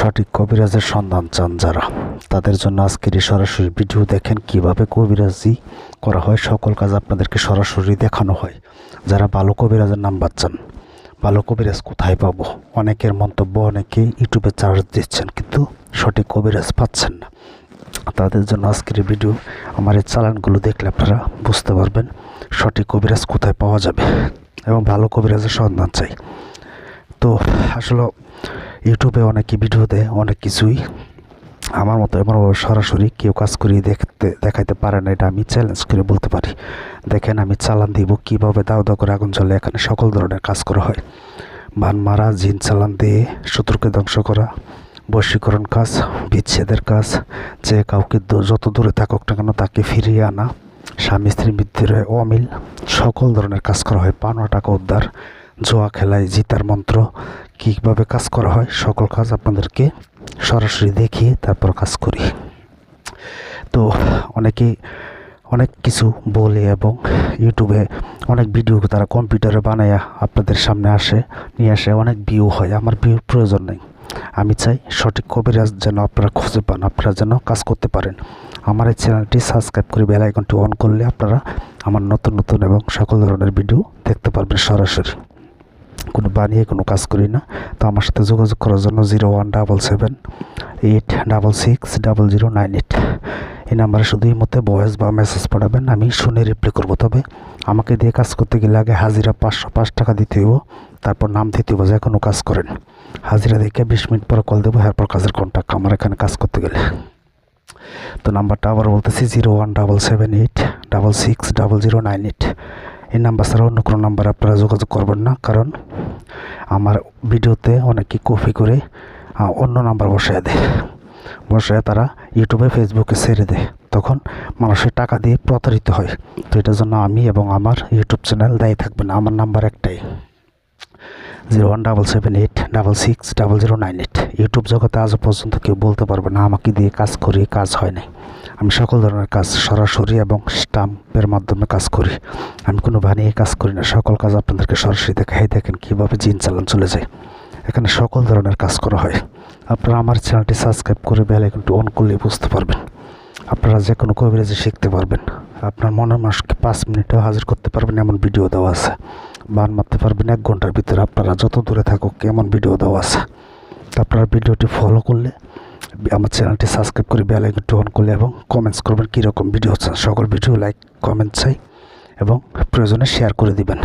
সঠিক কবিরাজের সন্ধান চান যারা। তাদের জন্য আজকের এই সরাসরি ভিডিও দেখেন কীভাবে কবিরাজি করা হয়, সকল কাজ আপনাদেরকে সরাসরি দেখানো হয়। যারা ভালো কবিরাজের নাম্বার চান ভালো কবিরাজ কোথায় পাবো? অনেকের মন্তব্য অনেকে ইউটিউবে চার্জ দিচ্ছেন, কিন্তু সঠিক কবিরাজ পাচ্ছেন না। তাদের জন্য আজকের ভিডিও, আমার এই চালানগুলো দেখলে আপনারা বুঝতে পারবেন সঠিক কবিরাজ কোথায় পাওয়া যাবে এবং ভালো কবিরাজের সন্ধান চাই। তো, আসলে ইউটিউবে অনেকে ভিডিও দেয়, অনেক কিছুই। আমার মতো এমনভাবে সরাসরি কেউ কাজ করিয়ে দেখতে, দেখাইতে পারে না, এটা আমি চ্যালেঞ্জ করে বলতে পারি। দেখেন, আমি চালান দিব কীভাবে, দাও দাও করে আগুন জ্বলে এখানে সকল ধরনের কাজ করা হয়। বান মারা, জিন চালান দিয়ে শত্রুকে ধ্বংস করা, বশীকরণ কাজ, বিচ্ছেদের কাজ, যে কাউকে যত দূরে থাকুক না কেন তাকে ফিরিয়ে আনা, স্বামী স্ত্রীর ভিতরে অমিল, সকল ধরনের কাজ করা হয়। পাওনা টাকা উদ্ধার জোয়া খেলায় জিতার মন্ত্র, কীভাবে কাজ করা হয়, সকল কাজ আপনাদেরকে সরাসরি দেখিয়ে তারপর কাজ করি। তো অনেকে অনেক কিছু বলে এবং ইউটিউবে অনেক ভিডিও তারা কম্পিউটারে বানায় আপনাদের সামনে আসে, নিয়ে আসে, অনেক ভিউ হয়, আমার ভিউর প্রয়োজন নেই। আমি চাই সঠিক কবিরাজ যেন আপনারা খুঁজে পান, আপনারা যেন কাজ করতে পারেন। আমার এই চ্যানেলটি সাবস্ক্রাইব করে বেল আইকনটি অন করলে আপনারা আমার নতুন নতুন এবং সকল ধরনের ভিডিও দেখতে পারবেন সরাসরি। কোনো বানিয়ে কোনো কাজ করি না। তো আমার সাথে যোগাযোগ করার জন্য zero one double seven eight double six double zero nine eight. এই নাম্বারে শুধু এই মধ্যে ভয়েস বা মেসেজ পাঠাবেন, আমি শুনে রিপ্লাই করব। তবে আমাকে দিয়ে কাজ করতে গেলে আগে হাজিরা পাঁচশো পাঁচ টাকা দিতে হইব, তারপর নাম দিতে হইব, যে কোনো কাজ করেন। হাজিরা দেখে বিশ মিনিট পরে কল দেবো, এরপর কাজের কন্ট্যাক্ট আমার এখানে কাজ করতে গেলে। তো নাম্বারটা আবার বলতেছি, zero one double seven eight double six double zero nine eight. এই নাম্বার ছাড়া অন্য কোনো নাম্বার আপনারা যোগাযোগ করবেন না, কারণ আমার ভিডিওতে অনেকে কপি করে অন্য নাম্বার বসায় দেয়। বসায় তারা ইউটিউবে, ফেসবুকে ছেড়ে দেয়। তখন মানুষের টাকা দিয়ে প্রতারিত হয়। তো এটার জন্য আমি এবং আমার ইউটিউব চ্যানেল দায়ী থাকবে না, আমার নাম্বার একটাই। Zero one double seven eight double six double zero nine eight. YouTube জগতে আজও পর্যন্ত কেউ বলতে পারবে না, আমাকে দিয়ে কাজ করি, কাজ হয় নাই। আমি সকল ধরনের কাজ সরাসরি এবং স্টাম্পের মাধ্যমে কাজ করি। আমি কোনো বানিয়ে কাজ করি না। সকল কাজ আপনাদেরকে সরাসরি দেখাই দেখেন কীভাবে জিন চালান চলে যায়। এখানে সকল ধরনের কাজ করা হয়। আপনারা আমার চ্যানেলটি সাবস্ক্রাইব করে বেল আইকনটি অন করলে বুঝতে পারবেন। আপনারা যে কোনো কবিরাজি শিখতে পারবেন। আপনার মনের মানুষকে পাঁচ মিনিটেও হাজির করতে পারবেন এমন ভিডিও দেওয়া আছে। বান মারতে পারবেন এক ঘণ্টার ভিতরে। আপনারা যত দূরে থাকুক এমন ভিডিও দেওয়া আছে। আপনারা ভিডিওটি ফলো করলে আমার চ্যানেলটি সাবস্ক্রাইব করে বেল আইকনটি অন করলে এবং কমেন্টস করবেন কীরকম ভিডিও চান সকল ভিডিও লাইক কমেন্ট চাই এবং প্রয়োজনে শেয়ার করে দিবেন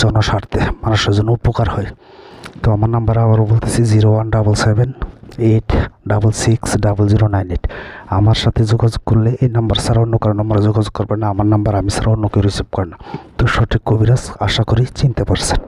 জনস্বার্থে, মানুষের জন্য উপকার হয়। তো আমার নাম্বার আবারও বলতেছি zero one double seven eight double six double zero nine eight আমার সাথে যোগাযোগ করলে এই নাম্বার ছাড়া অন্য কারও নাম্বারে যোগাযোগ করবেন না, আমার নাম্বার আমি ছাড়া অন্য কেউ রিসিভ করে না। তো সঠিক কবিরাজ আশা করি চিনতে পারছেন।